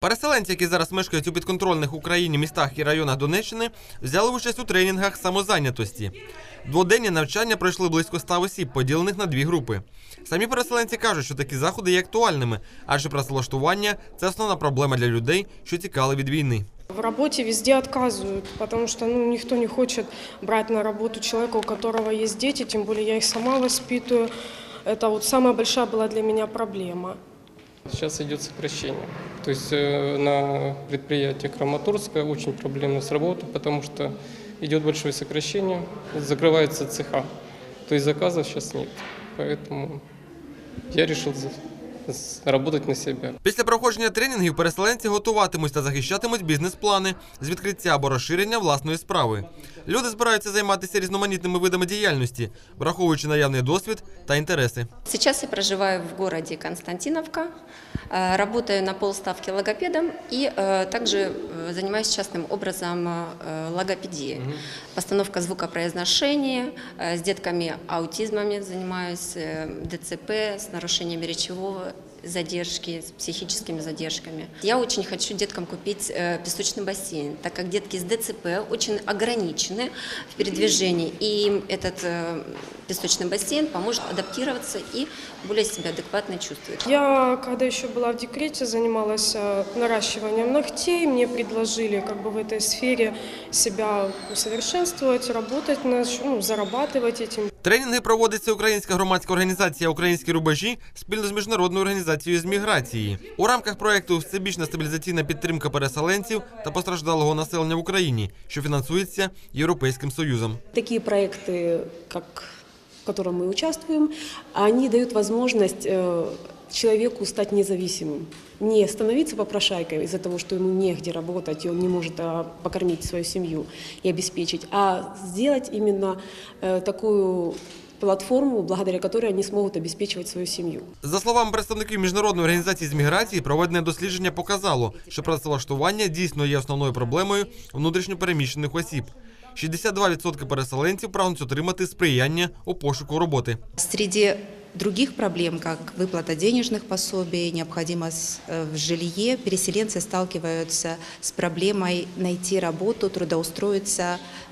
Переселенці, які зараз мешкають у підконтрольних Україні містах і районах Донеччини, взяли участь у тренінгах самозайнятості. Дводенні навчання пройшли близько ста осіб, поділених на дві групи. Самі переселенці кажуть, що такі заходи є актуальними, адже працевлаштування це основна проблема для людей, що тікали від війни. В работе везде отказывают, потому что ну, никто не хочет брать на работу человека, у которого есть дети, тем более я их сама воспитываю. Это вот самая большая была для меня проблема. Сейчас идет сокращение. То есть э, на предприятии Краматорска очень проблемно с работой, потому что идет большое сокращение, закрываются цеха. То есть заказов сейчас нет. Поэтому я решил за- с- работать на себя. Після проходження тренінгів переселенці готуватимуть та захищатимуть бізнес-плани з відкриття або розширення власної справи. Люди збираються займатися різноманітними видами діяльності, враховуючи наявний досвід та інтереси. Сейчас я проживаю в городе Константиновка, э, работаю на полставки логопедом и э, также э, занимаюсь частным образом э, логопедией. Постановка звукопроизношения, э, с детками аутизмами занимаюсь, э, ДЦП, с нарушениями речевого задержки, с психическими задержками. Я очень хочу деткам купить э, песочный бассейн, так как детки с ДЦП очень ограничены в передвижении, и им этот э, песочный бассейн поможет адаптироваться и более себя адекватно чувствовать. Я, когда еще была в декрете, занималась э, наращиванием ногтей. Мне предложили как бы в этой сфере себя усовершенствовать, работать, на, ну, зарабатывать этим. Тренінги проводиться українська громадська організація Українські рубежі спільно з міжнародною організацією з міграції. У рамках проекту Всебічна стабілізаційна підтримка переселенців та постраждалого населення в Україні, що фінансується Європейським Союзом. Такие проекты, как, в котором мы участвуем, они дают возможность э, человеку стать независимым. Не становиться попрошайкой из-за того, что ему негде работать, и он не может а, покормить свою семью и обеспечить, а сделать именно э, такую платформу, благодаря которой они смогут обеспечивать свою семью. За словами представників міжнародної організації з міграції, проведене дослідження показало, що працевлаштування дійсно є основною проблемою внутрішньопереміщених осіб. 62% переселенців прагнуть отримати сприяння у пошуку роботи. Среди других проблем, как выплата денежных пособий, необходимость э, в жилье, переселенцы сталкиваются с проблемой найти работу, трудоустроиться, э,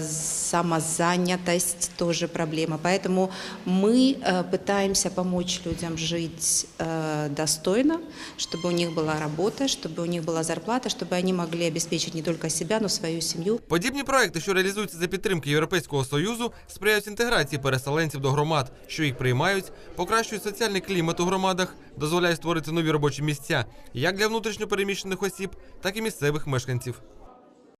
самозанятость тоже проблема. Поэтому мы э, пытаемся помочь людям жить э, достойно, чтобы у них была работа, чтобы у них была зарплата, чтобы они могли обеспечить не только себя, но свою семью. Подібні проекти, що реалізуються за підтримки Європейського союзу, сприяють інтеграції переселенців до громад, що їх приймають, покращують соціальний клімат у громадах, дозволяють створити нові робочі місця як для внутрішньопереміщених осіб, так і місцевих мешканців.